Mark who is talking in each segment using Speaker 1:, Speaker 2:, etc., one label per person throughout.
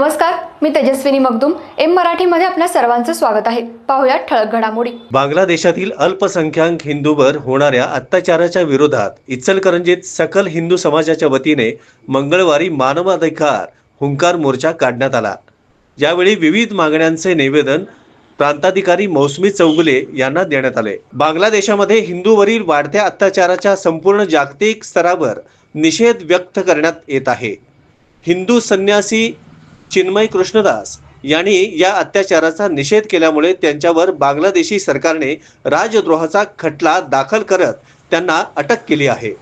Speaker 1: नमस्कार मी तेजस्विनी मगदुम. एम मराठीमध्ये आपल्या सर्वांचं स्वागत आहे. पाहुयात ठळक घडामोडी.
Speaker 2: बांगलादेशातील अल्पसंख्याक हिंदूवर होणाऱ्या अत्याचाराच्या विरोधात इचलकरंजीत सकल हिंदू समाजाच्या वतीने मंगळवारी मानवाधिकार हुंकार मोर्चा काढण्यात आला. यावेळी विविध मागण्यांचे निवेदन प्रांताधिकारी मौसमी चौगुले यांना देण्यात आले. बांगलादेशामध्ये हिंदूवरील वाढत्या अत्याचाराच्या संपूर्ण जागतिक स्तरावर निषेध व्यक्त करण्यात येत आहे. हिंदू संन्यासी चिन्मय कृष्णदास यांनी या अत्याचाराचा निषेध केल्यामुळे त्यांच्यावर बांगलादेशी सरकारने राजद्रोहाचा खटला दाखल करत त्यांना अटक केली आहे.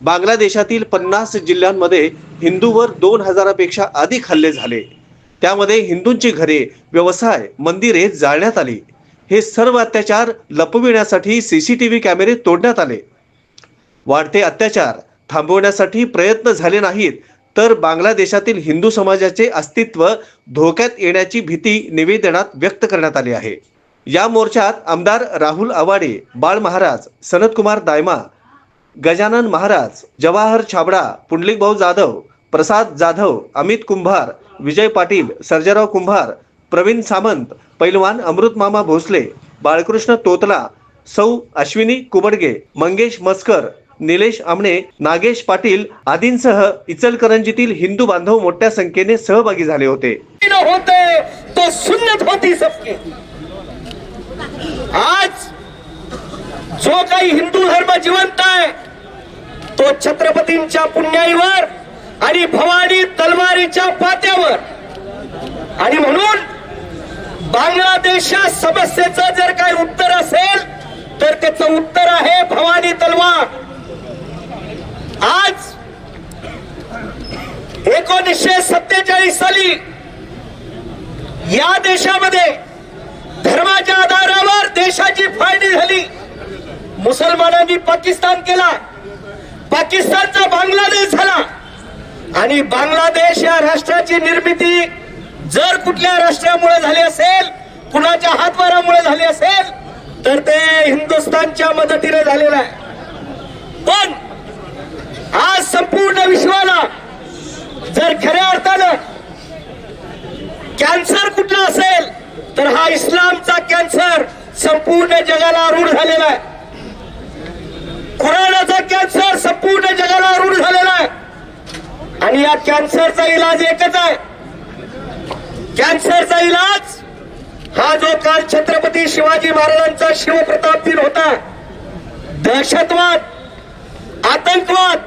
Speaker 2: बांगलादेशातील पन्नास जिल्ह्यांमध्ये हिंदूवर दोन हजारापेक्षा अधिक हल्ले झाले. त्यामध्ये हिंदूंची घरे व्यवसाय मंदिरे जाळण्यात आली. हे सर्व अत्याचार लपविण्यासाठी सीसीटीव्ही कॅमेरे तोडण्यात आले. वाढते अत्याचार थांबवण्यासाठी प्रयत्न झाले नाहीत तर बांगलादेशातील हिंदू समाजाचे अस्तित्व धोक्यात येण्याची भीती निवेदनात व्यक्त करण्यात आली आहे. या मोर्चात आमदार राहुल आवाडे बाळ महाराज सनतकुमार दायमा गजानन महाराज जवाहर छाबडा पुंडलिकभाऊ जाधव प्रसाद जाधव अमित कुंभार विजय पाटील सर्जराव कुंभार प्रवीण सामंत पैलवान अमृतमामा भोसले बाळकृष्ण तोतला सौ अश्विनी कुबडगे मंगेश मस्कर निलेश आमणे नागेश पाटील आदींसह इचलकरंजीतील हिंदू बांधव मोठ्या संख्येने सहभागी झाले होते.
Speaker 3: तो सुन्नत होती सबके. आज जो काही हिंदू धर्म जिवंत आहे तो छत्रपतींच्या पुण्याईवर आणि भवानी तलवारीच्या पात्यावर. आणि म्हणून बांगलादेशच्या समस्येचं जर काही उत्तर असेल तर त्याचं उत्तर आहे भवानी तलवार. आज एकोणीसशे सत्तेचाळीस साली या देशामध्ये धर्माच्या आधारावर देशाची फाळणी झाली. मुसलमानांनी पाकिस्तान केला. पाकिस्तानचा बांगलादेश झाला. आणि बांगलादेश या राष्ट्राची निर्मिती जर कुठल्या राष्ट्रामुळे झाली असेल कुणाच्या हातभारामुळे झाली असेल तर ते हिंदुस्थानच्या मदतीने झालेलं आहे. पण आज संपूर्ण विश्वाला जर खऱ्या अर्थानं कॅन्सर कुठला असेल तर हा इस्लामचा कॅन्सर संपूर्ण जगाला रूढ झालेला आहे. कुराणाचा कॅन्सर संपूर्ण जगाला रूढ झालेला आहे. आणि या कॅन्सरचा इलाज एकच आहे. कॅन्सरचा इलाज हा जो काल छत्रपती शिवाजी महाराजांचा शिवप्रताप दिन होता दहशतवाद आतंकवाद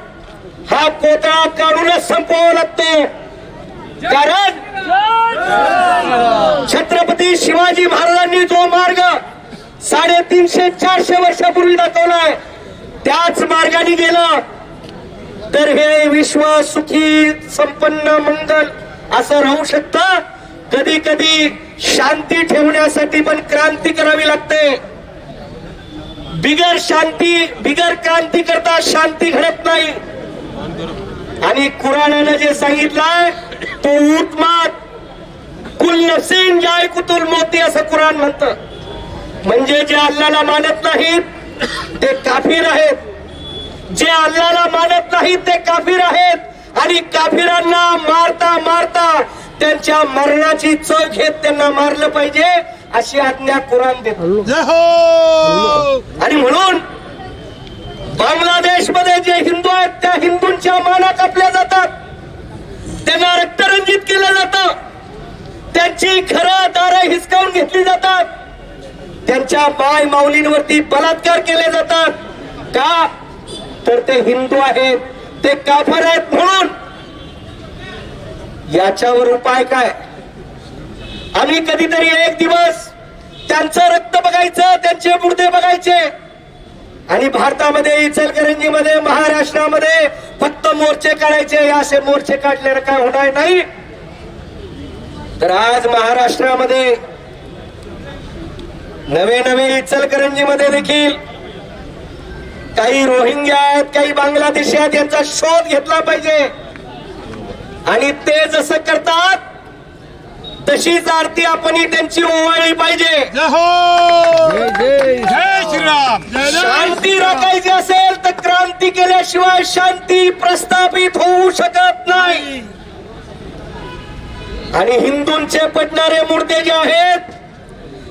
Speaker 3: हा कोतळा काढूनच संपवावा लागतो कारण छत्रपती शिवाजी महाराजांनी जो मार्ग साडेतीनशे चारशे वर्षापूर्वी दाखवलाय त्याच मार्गाने गेलं. तर हे विश्व सुखी संपन्न मंगल असं राहू शकत? कधी कधी शांती ठेवण्यासाठी पण क्रांती करावी लागते. बिगर शांती बिगर क्रांती करता शांती घडत नाही. आणि कुराणाने जे सांगितलंय तो उत्मात कुल नफसीन जाय कुतुल मोती असं कुराण म्हणत. म्हणजे जे अल्लाला मानत नाहीत ते काफीर आहेत. जे अल्लाला मानत नाहीत ते काफीर आहेत. आणि काफिरांना मारता मारता त्यांच्या मरणाची चव घेत त्यांना मारलं पाहिजे अशी आज्ञा कुराण देतो. आणि म्हणून बांगलादेशमध्ये जे हिंदू आहेत त्या हिंदूंच्या माना कापल्या जातात. त्यांना रक्तरंजित केलं जातं. त्यांची घरं दारं हिसकावून घेतली जातात. त्यांच्या माय माऊलींवरती बलात्कार केले जातात. का? तर ते हिंदू आहेत. ते काफर आहेत म्हणून. याच्यावर उपाय काय? आम्ही कधीतरी एक दिवस त्यांचं रक्त बघायचं त्यांचे मुर्दे बघायचे. आणि भारतामध्ये इचलकरंजीमध्ये महाराष्ट्रामध्ये फक्त मोर्चे काढायचे असे मोर्चे काढल्यानं काय होणार नाही? तर आज महाराष्ट्रामध्ये नवे नवे इचलकरंजीमध्ये देखील काही रोहिंग्या आहेत काही बांगलादेशी आहेत यांचा शोध घेतला पाहिजे. आणि ते जसं करतात तशीच आरती आपण त्यांची ओवाळली पाहिजे.
Speaker 4: जय हो! जय श्रीराम.
Speaker 3: शांती राखायची असेल तर क्रांती केल्याशिवाय शांती प्रस्थापित होऊ शकत नाही. आणि हिंदूंचे पडणारे मुर्दे जे आहेत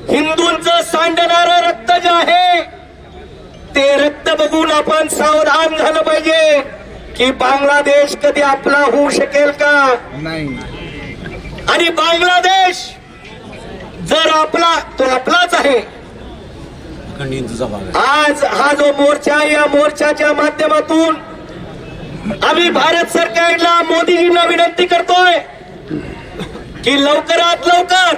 Speaker 3: हिंदूंचं सांडणारं रक्त जे आहे ते रक्त बघून आपण सावधान झालं पाहिजे की बांगलादेश कधी आपला होऊ शकेल का?
Speaker 4: नाही.
Speaker 3: आणि बांगलादेश जर आपला तो आपलाच आहे. आज हा जो मोर्चा आहे, या मोर्चाच्या माध्यमातून आम्ही भारत सरकारला मोदीजींना विनंती करतोय की लवकरात लवकर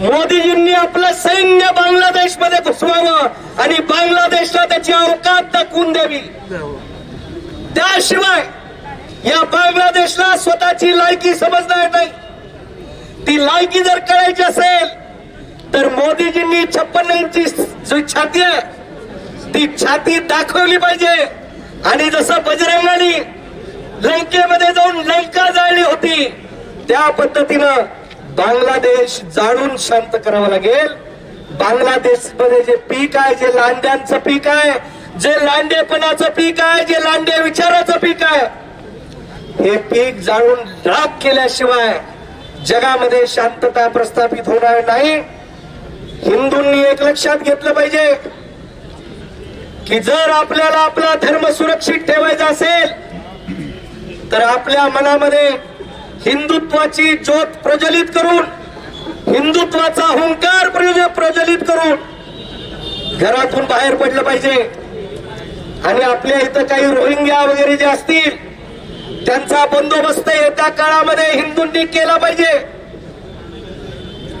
Speaker 3: मोदीजींनी आपलं सैन्य बांगलादेशमध्ये घुसवावं आणि बांगलादेशला त्याची अवकात दाखवून द्यावी. त्याशिवाय या बांगलादेशला स्वतःची लायकी समजणार नाही. ती लायकी जर कळायची असेल तर मोदीजींनी छप्पन्न इंची जो छाती आहे ती छाती दाखवली पाहिजे. आणि जसं बजरंगाने लंकेमध्ये जाऊन लंका जाळली होती त्या पद्धतीनं बांगलादेश जाळून शांत करावं लागेल. बांगलादेशमध्ये जे पीक आहे जे लांड्यांचं पीक आहे जे लांडेपणाचं पीक आहे जे लांडे विचाराचं पीक आहे हे पीक जाळून डाग केल्याशिवाय जगामध्ये शांतता प्रस्थापित होणार नाही. हिंदूंनी एक लक्षात घेतलं पाहिजे की जर आपल्याला आपला धर्म सुरक्षित ठेवायचा असेल तर आपल्या मनामध्ये हिंदुत्वाची ज्योत प्रज्वलित करून हिंदुत्वाचा हुंकार प्रज्वलित करून घरातून बाहेर पडलं पाहिजे. आणि आपल्या इथं काही रोहिंग्या वगैरे जे असतील त्यांचा बंदोबस्त येत्या काळामध्ये हिंदूंनी केला पाहिजे.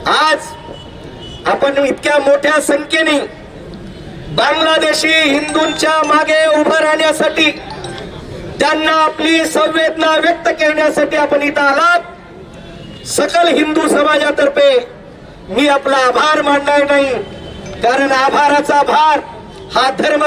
Speaker 3: आज आपण इतक्या मोठ्या संख्येने बांगलादेशी हिंदूंच्या मागे उभं राहण्यासाठी त्यांना आपली संवेदना व्यक्त करण्यासाठी आपण इथं आलात. सकल हिंदू समाजातर्फे मी आपला आभार मानणार नाही. कारण आभाराचा भार हा धर्म